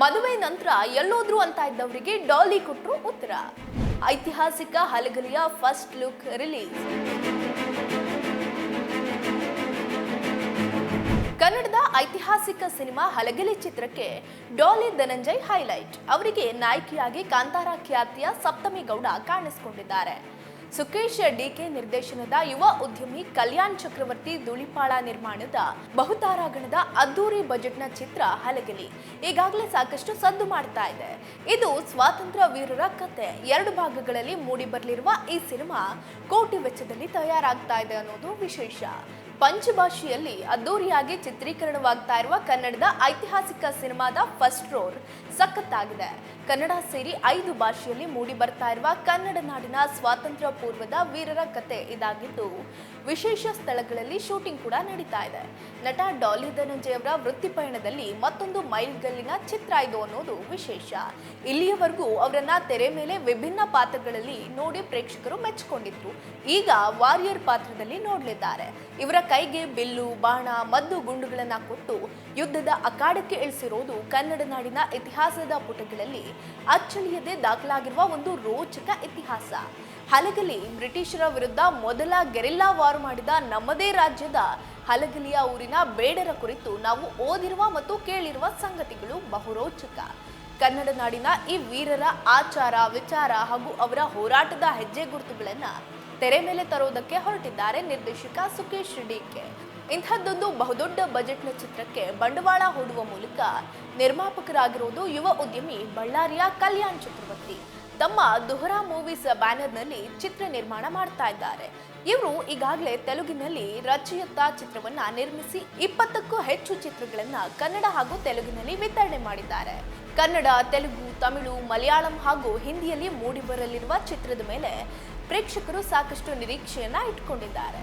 ಮದುವೆ ನಂತರ ಎಲ್ಲೋದ್ರು ಅಂತ ಇದ್ದವರಿಗೆ ಡಾಲಿ ಕೊಟ್ಟರು ಉತ್ತರ. ಐತಿಹಾಸಿಕ ಹಲಗಲಿಯ ಫಸ್ಟ್ ಲುಕ್ ರಿಲೀಸ್ ಕನ್ನಡದ ಐತಿಹಾಸಿಕ ಸಿನಿಮಾ ಹಲಗಲಿ ಚಿತ್ರಕ್ಕೆ ಡಾಲಿ ಧನಂಜಯ್ ಹೈಲೈಟ್. ಅವರಿಗೆ ನಾಯಕಿಯಾಗಿ ಕಾಂತಾರ ಖ್ಯಾತಿಯ ಸಪ್ತಮಿ ಗೌಡ ಕಾಣಿಸಿಕೊಂಡಿದ್ದಾರೆ. ಸುಕೇಶ್ ಡಿಕೆ ನಿರ್ದೇಶನದ ಯುವ ಉದ್ಯಮಿ ಕಲ್ಯಾಣ್ ಚಕ್ರವರ್ತಿ ಧೂಳಿಪಾಳ ನಿರ್ಮಾಣದ ಬಹುತಾರಾಗಣದ ಅದ್ದೂರಿ ಬಜೆಟ್ನ ಚಿತ್ರ ಹಲಗಲಿ. ಈಗಾಗಲೇ ಸಾಕಷ್ಟು ಸದ್ದು ಮಾಡ್ತಾ ಇದೆ. ಇದು ಸ್ವಾತಂತ್ರ್ಯ ವೀರರ ಕತೆ. ಎರಡು ಭಾಗಗಳಲ್ಲಿ ಮೂಡಿ ಬರಲಿರುವ ಈ ಸಿನಿಮಾ ಕೋಟಿ ವೆಚ್ಚದಲ್ಲಿ ತಯಾರಾಗ್ತಾ ಇದೆ ಅನ್ನೋದು ವಿಶೇಷ. ಪಂಚಭಾಷೆಯಲ್ಲಿ ಅದ್ದೂರಿಯಾಗಿ ಚಿತ್ರೀಕರಣವಾಗ್ತಾ ಇರುವ ಕನ್ನಡದ ಐತಿಹಾಸಿಕ ಸಿನಿಮಾದ ಫಸ್ಟ್ ರೋರ್ ಸಖತ್ತಾಗಿದೆ. ಕನ್ನಡ ಸೇರಿ ಐದು ಭಾಷೆಯಲ್ಲಿ ಮೂಡಿ ಬರ್ತಾ ಇರುವ ಕನ್ನಡ ನಾಡಿನ ಸ್ವಾತಂತ್ರ್ಯ ಪೂರ್ವದ ವೀರರ ಕತೆ ಇದಾಗಿದ್ದು, ವಿಶೇಷ ಸ್ಥಳಗಳಲ್ಲಿ ಶೂಟಿಂಗ್ ಕೂಡ ನಡೀತಾ ಇದೆ. ನಟ ಡಾಲಿ ಧನಂಜಯ ಅವರ ವೃತ್ತಿಪಯಣದಲ್ಲಿ ಮತ್ತೊಂದು ಮೈಲ್ಗಲ್ಲಿನ ಚಿತ್ರ ಇದು ಅನ್ನೋದು ವಿಶೇಷ. ಇಲ್ಲಿಯವರೆಗೂ ಅವರನ್ನ ತೆರೆ ಮೇಲೆ ವಿಭಿನ್ನ ಪಾತ್ರಗಳಲ್ಲಿ ನೋಡಿ ಪ್ರೇಕ್ಷಕರು ಮೆಚ್ಚಿಕೊಂಡಿದ್ರು. ಈಗ ವಾರಿಯರ್ ಪಾತ್ರದಲ್ಲಿ ನೋಡಲಿದ್ದಾರೆ. ಇವರ ಕೈಗೆ ಬಿಲ್ಲು, ಬಾಣ, ಮದ್ದು, ಗುಂಡುಗಳನ್ನ ಕೊಟ್ಟು ಯುದ್ಧದ ಅಖಾಡಕ್ಕೆ ಇಳಿಸಿರೋದು ಕನ್ನಡ ನಾಡಿನ ಇತಿಹಾಸದ ಪುಟಗಳಲ್ಲಿ ಅಚ್ಚಳಿಯದೆ ದಾಖಲಾಗಿರುವ ಒಂದು ರೋಚಕ ಇತಿಹಾಸ. ಹಲಗಲಿ ಬ್ರಿಟಿಷರ ವಿರುದ್ಧ ಮೊದಲ ಗೆರಿಲ್ಲಾ ವಾರ್ ಮಾಡಿದ ನಮ್ಮದೇ ರಾಜ್ಯದ ಹಲಗಲಿಯ ಊರಿನ ಬೇಡರ ಕುರಿತು ನಾವು ಓದಿರುವ ಮತ್ತು ಕೇಳಿರುವ ಸಂಗತಿಗಳು ಬಹುರೋಚಕ. ಕನ್ನಡ ನಾಡಿನ ಈ ವೀರರ ಆಚಾರ, ವಿಚಾರ ಹಾಗೂ ಅವರ ಹೋರಾಟದ ಹೆಜ್ಜೆ ಗುರುತುಗಳನ್ನ ತೆರೆ ಮೇಲೆ ತರೋದಕ್ಕೆ ಹೊರಟಿದ್ದಾರೆ ನಿರ್ದೇಶಕ ಸುಕೇಶ್ ಡಿಕೆ. ಇಂಥದ್ದೊಂದು ಬಹುದೊಡ್ಡ ಬಜೆಟ್ನ ಚಿತ್ರಕ್ಕೆ ಬಂಡವಾಳ ಹೂಡುವ ಮೂಲಕ ನಿರ್ಮಾಪಕರಾಗಿರೋದು ಯುವ ಉದ್ಯಮಿ ಬಳ್ಳಾರಿಯ ಕಲ್ಯಾಣ್ ಚಕ್ರವರ್ತಿ. ತಮ್ಮ ದುಹರಾ ಮೂವೀಸ್ ಬ್ಯಾನರ್ನಲ್ಲಿ ಚಿತ್ರ ನಿರ್ಮಾಣ ಮಾಡ್ತಾ ಇದ್ದಾರೆ. ಇವರು ಈಗಾಗಲೇ ತೆಲುಗಿನಲ್ಲಿ ರಚಯತ್ತ ಚಿತ್ರವನ್ನ ನಿರ್ಮಿಸಿ ಇಪ್ಪತ್ತಕ್ಕೂ ಹೆಚ್ಚು ಚಿತ್ರಗಳನ್ನ ಕನ್ನಡ ಹಾಗೂ ತೆಲುಗಿನಲ್ಲಿ ವಿತರಣೆ ಮಾಡಿದ್ದಾರೆ. ಕನ್ನಡ, ತೆಲುಗು, ತಮಿಳು, ಮಲಯಾಳಂ ಹಾಗೂ ಹಿಂದಿಯಲ್ಲಿ ಮೂಡಿಬರಲಿರುವ ಚಿತ್ರದ ಮೇಲೆ ಪ್ರೇಕ್ಷಕರು ಸಾಕಷ್ಟು ನಿರೀಕ್ಷೆಯನ್ನ ಇಟ್ಕೊಂಡಿದ್ದಾರೆ.